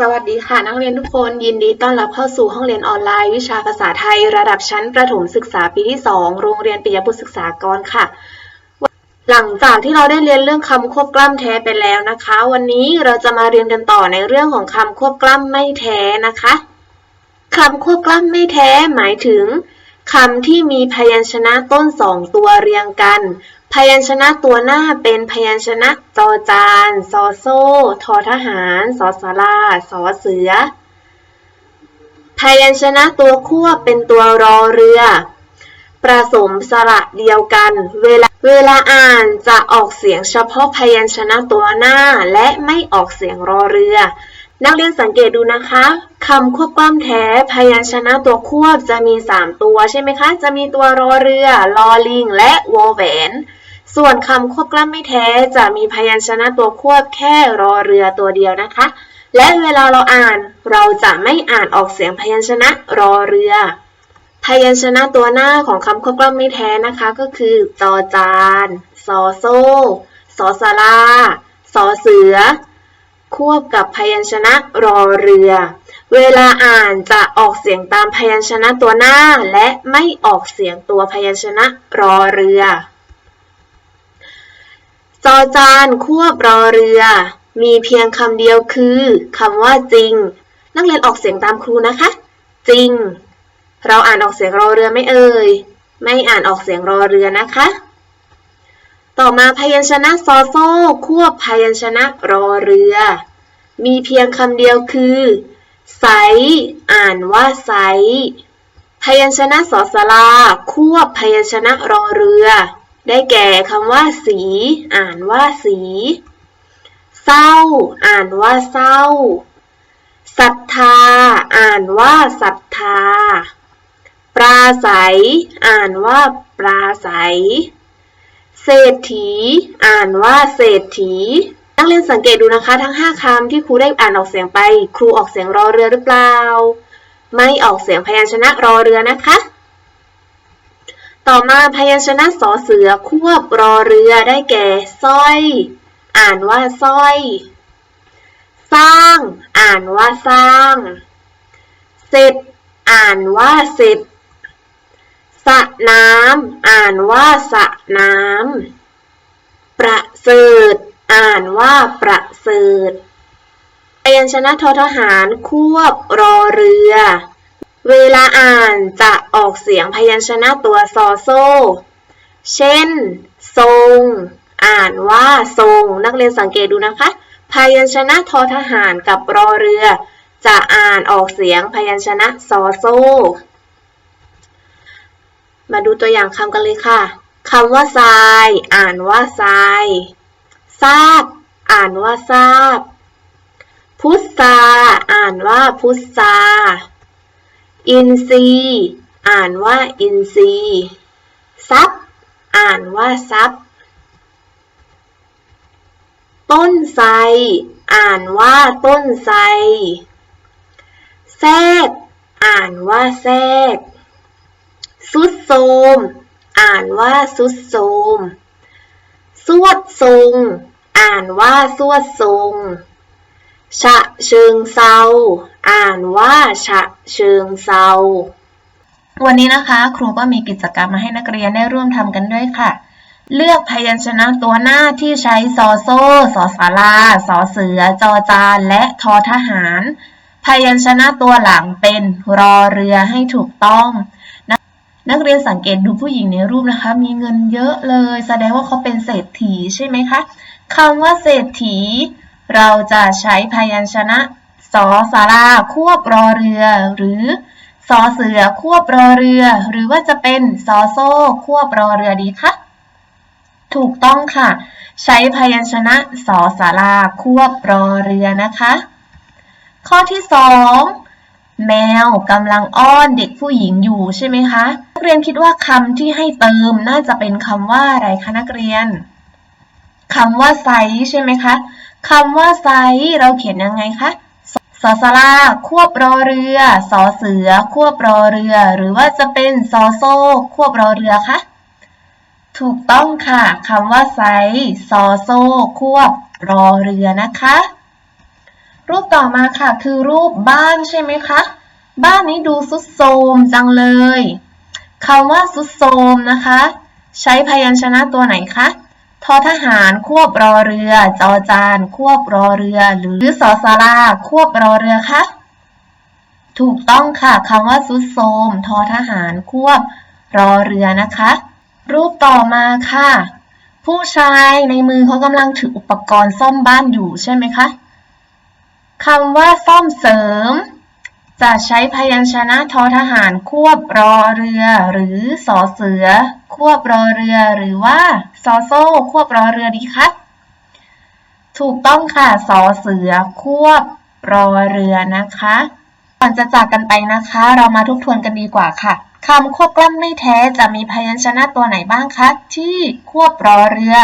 สวัสดีค่ะนักเรียนทุกคนยินดีต้อนรับเข้าสู่ห้องเรียนออนไลน์ วิชาภาษาไทย ระดับชั้นประถมศึกษาปีที่ 2 โรงเรียนปิยบุตรศึกษากรค่ะ หลังจากที่เราได้เรียนเรื่องคำควบกล้ำแท้ไปแล้วนะคะ วันนี้เราจะมาเรียนกันต่อในเรื่องของคำควบกล้ำไม่แท้นะคะคำควบกล้ำไม่แท้หมายถึง คำที่มีพยัญชนะต้นสองตัวเรียงกัน พยัญชนะตัวหน้าเป็นพยัญชนะจอจานซอโซ่ทอทหารสอสาราสอเสือ พยัญชนะตัวควเป็นตัวรอเรือประสมสระเดียวกัน เวลาเวลาอ่านจะออกเสียงเฉพาะพยัญชนะตัวหน้า และไม่ออกเสียงรอเรือ นักเรียนสังเกตดูนะคะคำควบกล้ำแท้ พยัญชนะตัวควบจะมี 3 ตัวใช่ไหมคะ จะมีตัวรอเรือ ลอลิง และวอแหวน ส่วนคำควบกล้ำไม่แท้จะมีพยัญชนะตัวควบแค่รอเรือตัวเดียวนะคะ และเวลาเราอ่านเราจะไม่อ่านออกเสียงพยัญชนะรอเรือ พยัญชนะตัวหน้าของคำควบกล้ำไม่แท้นะคะ ก็คือจอจาน ซอโซ่สอสาราสอเสือ ควบกับพยัญชนะรอเรือ เวลาอ่านจะออกเสียงตามพยัญชนะตัวหน้า และไม่ออกเสียงตัวพยัญชนะรอเรือ จอจานควบรอเรือ มีเพียงคำเดียวคือคำว่าจริง นักเรียนออกเสียงตามครูนะคะ จริง เราอ่านออกเสียงรอเรือไม่เอ่ย ไม่อ่านออกเสียงรอเรือนะคะ ต่อมาพยัญชนะซอโซ่ควบพยัญชนะรอเรือ มีเพียงคำเดียวคือใสอ่านว่าใสพยัญชนะสอสลา ควบพยัญชนะรอเรือ ได้แก่คำว่าสี อ่านว่าสี เศร้า อ่านว่าเศร้าศรัทธา อ่านว่าศรัทธา ปราศัย อ่านว่าปราศัย เศรษฐี อ่านว่าเศรษฐี นักเรียนสังเกตดูนะคะ ทั้ง 5คำที่ครูได้อ่านออกเสียงไป ครูออกเสียงรอเรือหรือเปล่า ไม่ออกเสียงพยัญชนะรอเรือนะคะ ต่อมาพยัญชนะสอเสือควบรอเรือได้แก่สร้อย อ่านว่าสร้อย สร้าง อ่านว่าสร้างเสร็จอ่านว่าเสร็จสระน้ำานว่าสะน้ำ ประเสริฐ อ่านว่าประเสริฐพยัญชนะทอทหารควบรอเรือ เวลาอ่านจะออกเสียงพยัญชนะตัวซอโซ เช่น ทรง อ่านว่าทรง นักเรียนสังเกตดูนะคะ พยัญชนะทอทหารกับรอเรือ จะอ่านออกเสียงพยัญชนะซอโซ มาดูตัวอย่างคำกันเลยค่ะคำว่าทราย อ่านว่าทรายทราบ อ่านว่าทราบ พุทธาอ่านว่าพุทธาอินทรีอ่านว่าอินทรีย์ทรัพย์อ่านว่าทรัพย์ ต้นไทรอ่านว่าต้นไทรแทรก อ่านว่าแทรก สุดโทมอ่านว่าสุดโทมสวดทรง อ่านว่าสวดทรงฉะเชิงเซาอ่านว่าฉะเชิงเซาวันนี้นะคะ ครูก็มีกิจกรรมมาให้นักเรียนได้ร่วมทำกันด้วยค่ะ เลือกพยัญชนะตัวหน้าที่ใช้ซอโซ่สอสาราสอเสือ จอจานและทอทหาร พยัญชนะตัวหลังเป็นรอเรือให้ถูกต้องนั นักเรียนสังเกตดูผู้หญิงในรูปนะคะ มีเงินเยอะเลย แสดงว่าเขาเป็นเศรษฐีใช่ไหมคะคำว่าเศรษฐี เราจะใช้พยัญชนะสอสาราควบรอเรือ หรือสอเสือควบรอเรือ หรือว่าจะเป็นสอโซ่ควบรอเรือดีคะถูกต้องค่ะ ใช้พยัญชนะสอสาราควบรอเรือนะคะ ข้อที่สอง แมวกำลังอ้อนเด็กผู้หญิงอยู่ใช่ไหมคะ นักเรียนคิดว่าคำที่ให้เติมน่าจะเป็นคำว่าอะไรคะนักเรียนคำว่าไซใช่ไหมคะคำว่าไซเราเขียนยังไงคะสอสลาควบรอเรือสอเสือ ควบรอเรือ หรือว่าจะเป็นซอโซ่ ควบรอเรือคะถูกต้องค่ะคำว่าไซซอโซ่ ควบรอเรือนะคะ รูปต่อมาค่ะ คือรูปบ้านใช่ไหมคะ บ้านนี้ดูสุดโทมจังเลยคำว่าสุดโทมนะคะ ใช้พยัญชนะตัวไหนคะทอทหารควบรอเรือ จอจาน ควบรอเรือ หรือสอสาราควบรอเรือคะถูกต้องค่ะคำว่าสุดโทมทอทหารควบรอเรือนะคะ รูปต่อมาค่ะ ผู้ชายในมือเขากำลังถืออุปกรณ์ซ่อมบ้านอยู่ใช่ไหมคะ คำว่าซ่อมเสริม จะใช้พยัญชนะทอทหารควบรอเรือ หรือสอเสือ ควบรอเรือ หรือว่าซอโซ่ ควบรอเรือดีคะถูกต้องค่ะสอเสือ ควบรอเรือนะคะก่อนจะจากกันไปนะคะ เรามาทบทวนกันดีกว่าค่ะคำควบกล้ำไม่แท้จะมีพยัญชนะตัวไหนบ้างคะที่ควบรอเรือ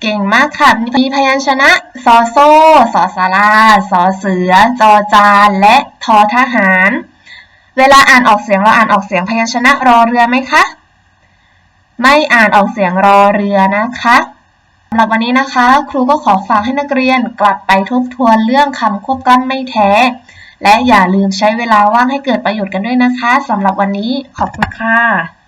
เก่งมากค่ะ มีพยัญชนะซอโซ่สอสาราสอเสือ จอจาน และทอทหาร เวลาอ่านออกเสียงเราอ่านออกเสียงพยัญชนะรอเรือไหมคะ ไม่อ่านออกเสียงรอเรือนะคะสำหรับวันนี้นะคะ ครูก็ขอฝากให้นักเรียนกลับไปทบทวนเรื่องคำควบกล้ำไม่แท้ และอย่าลืมใช้เวลาว่างให้เกิดประโยชน์กันด้วยนะคะสำหรับวันนี้ขอบคุณค่ะ